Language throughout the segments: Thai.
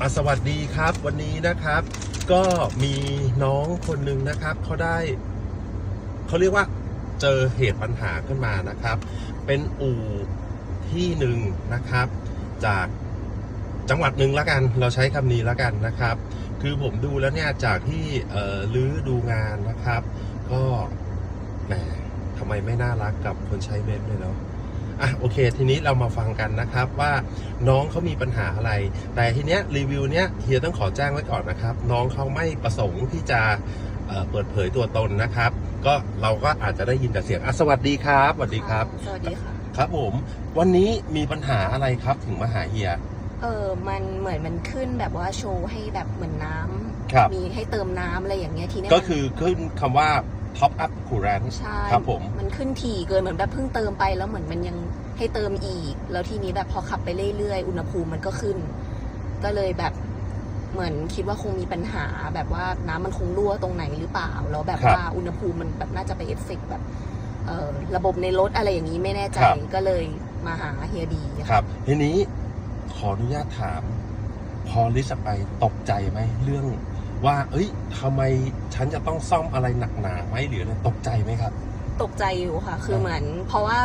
อะสวัสดีครับวันนี้นะครับ ก็มีน้องคนหนึ่งนะครับเขาได้เขาเรียกว่าเจอเหตุปัญหาขึ้นมานะครับ เป็นอู่ที่หนึ่งนะครับ จากจังหวัดหนึ่งแล้วกัน เราใช้คำนี้แล้วกันนะครับ คือผมดูแล้วเนี่ยจากที่เอ่อลื้อดูงานนะครับ ก็แหมทำไมไม่น่ารักกับคนใช้เบนซ์เลยเนาะ อะโอเค ทีนี้เรามาฟังกันนะครับว่าน้องเขามีปัญหาอะไร แต่ทีเนี้ยรีวิวเนี้ยเฮียต้องขอแจ้งไว้ก่อนนะครับ น้องเขาไม่ประสงค์ที่จะเอ่อเปิดเผยตัวตนนะครับ ก็เราก็อาจจะได้ยินแต่เสียงอะสวัสดีครับสวัสดีครับ สวัสดีค่ะ ครับผม วันนี้มีปัญหาอะไรครับถึงมาหาเฮียเออมันเหมือนมันขึ้นแบบว่าโชว์ให้แบบเหมือนน้ำครับมีให้เติมน้ำอะไรอย่างเงี้ยทีเนี้ยก็มันคือขึ้นคำว่า top up current ใช่ครับผม มันขึ้นถี่เกินเหมือนแบบเพิ่งเติมไปแล้วเหมือนมันยังให้เติมอีก แล้วทีนี้แบบพอขับไปเรื่อยๆ อุณหภูมิมันก็ขึ้น ก็เลยแบบเหมือนคิดว่าคงมีปัญหาแบบว่าน้ำมันคงรั่วตรงไหนหรือเปล่า แล้วแบบว่าอุณหภูมิมันแบบน่าจะไปเอฟเฟกต์แบบเอ่อระบบในรถอะไรอย่างนี้ไม่แน่ใจก็เลยมาหาเฮียดีะครับ ทีนี้ขออนุญาตถาม พอลิสต์ไปตกใจไหมเรื่อง ว่า เอ้ยทำไมฉันจะต้องซ่อมอะไรหนักหนาไหมหรืออะไรตกใจไหมครับ ตกใจอยู่ค่ะ คือครับเหมือน เพราะว่า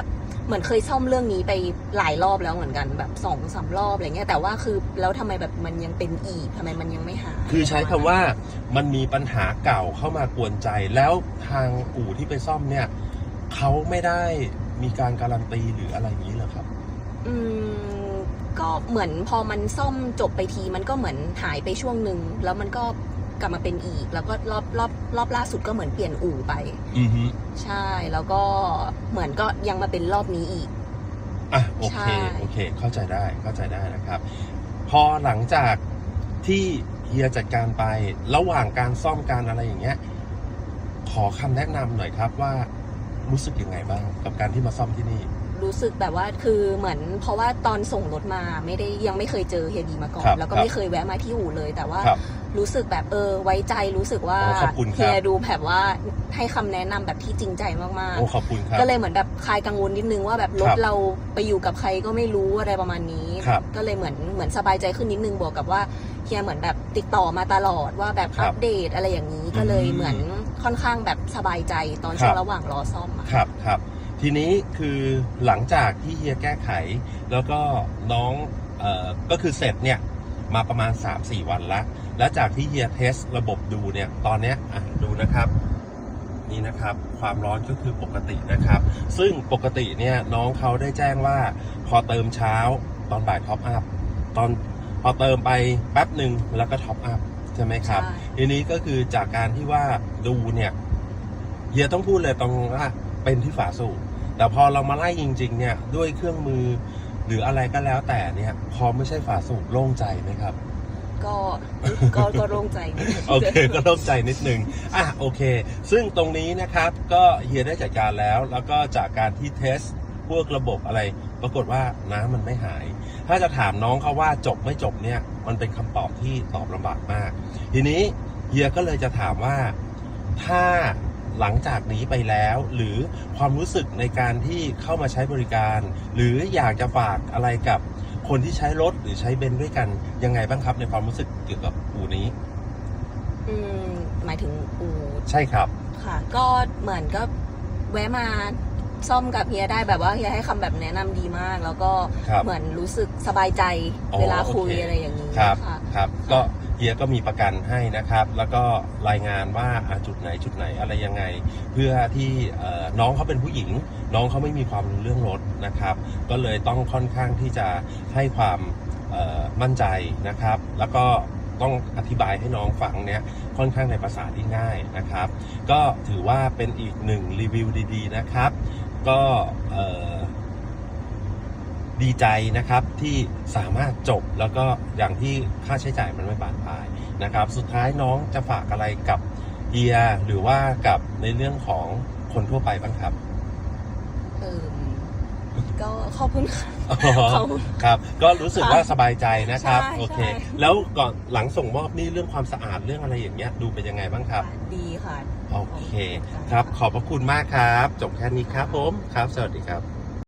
เหมือนเคยซ่อมเรื่องนี้ไปหลายรอบแล้วเหมือนกันแบบสองสามรอบอะไรเงี้ยแต่ว่าคือแล้วทำไมแบบมันยังเป็นอีกทำไมมันยังไม่หายคือใช้คำว่ามันมีปัญหาเก่าเข้ามากวนใจ แล้วทางอู่ที่ไปซ่อมเนี่ยเขาไม่ได้มีการการันตีหรืออะไรอย่างนี้เหรอครับ อืมก็เหมือนพอมันซ่อมจบไปทีมันก็เหมือนหายไปช่วงหนึ่งแล้วมันก็ กลับมาเป็นอีก แล้วก็รอบรอบรอบล่าสุดก็เหมือนเปลี่ยนอู่ไป อือฮึใช่แล้วก็เหมือนก็ยังมาเป็นรอบนี้อีก อะโอใช่เคโอเค เข้าใจได้เข้าใจได้นะครับ พอหลังจากที่เฮียจัดการไประหว่างการซ่อมการอะไรอย่างเงี้ย ขอคำแนะนำหน่อยครับว่ารู้สึกยังไงบ้างกับการที่มาซ่อมที่นี่ รู้สึกแบบว่าคือเหมือน เพราะว่าตอนส่งรถมาไม่ได้ยังไม่เคยเจอเฮียดีมาก่อน ครับแล้วก็ครับไม่เคยแวะมาที่อู่เลย แต่ว่าครับรู้สึกแบบเออไว้ใจรู้สึกว่าโอ้ขอบคุณครับ เฮียดูแบบว่าให้คำแนะนำแบบที่จริงใจมากโอ้ขอบคุณครับ ๆ ก็เลยเหมือนแบบคลายกังวลนิดนึงว่าแบบรคถรับเราไปอยู่กับใครก็ไม่รู้อะไรประมาณนี้ ครับก็เลยเหมือนเหมือนสบายใจขึ้นนิดนึงบวกกับว่าเฮียเหมือนแบบติดต่อมาตลอดว่าแบบครัอับปเดตอะไรอย่างนี้ก็เลยอืมเหมือนค่อนข้างแบบสบายใจตอนครับช่วงระหว่างรอซ่อมอะ ครับครับ ทีนี้คือหลังจากที่เฮียแก้ไข แล้วก็น้องเอ่อก็คือเสร็จเนี่ยมาประมาณ 3-4 วันละแล้วจากที่เฮียเทสระบบดูเนี่ยตอนเนี้ยอะดูนะครับนี่นะครับความร้อนก็คือปกตินะครับ ซึ่งปกติเนี่ยน้องเขาได้แจ้งว่าพอเติมเช้าตอนบ่ายท็อปอัพตอนพอเติมไปแป๊บหนึ่งแล้วก็ท็อปอัพใช่ไหมครับใช่ทีนี้ก็คือจากการที่ว่าดูเนี่ยเฮียต้องพูดเลยตรงว่าเป็นที่ฝาสูบ แต่พอเรามาไล่จริง ๆ เนี่ย ด้วยเครื่องมือหรืออะไรก็แล้วแต่เนี่ย พอไม่ใช่ฝาสูบโล่งใจไหมครับ ก็ก็ก็โล่งใจนิดนึงโอเคก็โล่งใจนิดนึงอะโอเค ซึ่งตรงนี้นะครับก็เฮียได้จัดการแล้ว แล้วก็จากการที่เทสพวกระบบอะไร ปรากฏว่าน้ำมันไม่หาย ถ้าจะถามน้องเขาว่าจบไม่จบเนี่ย มันเป็นคำตอบที่ตอบลำบากมาก ทีนี้เฮียก็เลยจะถามว่าถ้า หลังจากนี้ไปแล้ว หรือความรู้สึกในการที่เข้ามาใช้บริการ หรืออยากจะฝากอะไรกับคนที่ใช้รถหรือใช้เบนซ์ด้วยกันยังไงบ้างครับ ในความรู้สึกเกี่ยวกับอูนี้ อืมหมายถึงอู่ใช่ครับ ค่ะ ก็เหมือนก็แวะมาซ่อมกับเฮียได้แบบว่าเฮียให้คำแบบแนะนำดีมาก แล้วก็ครับเหมือนรู้สึกสบายใจอ๋อเวลาคุยโอเคอะไรอย่างนี้ครับค่ะครับ ก็ เฮียก็มีประกันให้นะครับ แล้วก็รายงานว่าจุดไหนจุดไหนอะไรยังไง เพื่อที่น้องเขาเป็นผู้หญิง น้องเขาไม่มีความรู้เรื่องรถนะครับ ก็เลยต้องค่อนข้างที่จะให้ความมั่นใจนะครับ แล้วก็ต้องอธิบายให้น้องฟังเนี่ยค่อนข้างในภาษาที่ง่ายนะครับ ก็ถือว่าเป็นอีกหนึ่งรีวิวดีๆนะครับ ก็เอ่อ ดีใจนะครับที่สามารถจบแล้วก็อย่างที่ค่าใช้จ่ายมันไม่บานปลายนะครับ สุดท้ายน้องจะฝากอะไรกับเฮียหรือว่ากับในเรื่องของคนทั่วไปบ้างครับเออก็ขอบคุณค่ะอ๋อขอบคุณครับ ก็รู้สึกว่าสบายใจนะครับใช่โอเคใช่แล้วก่อนหลังส่งมอบนี่เรื่องความสะอาดเรื่องอะไรอย่างเงี้ยดูเป็นยังไงบ้างครับ ดีค่ะ โอเค ครับ ขอบพระคุณมากครับ จบแค่นี้ครับผม ครับ สวัสดีครับ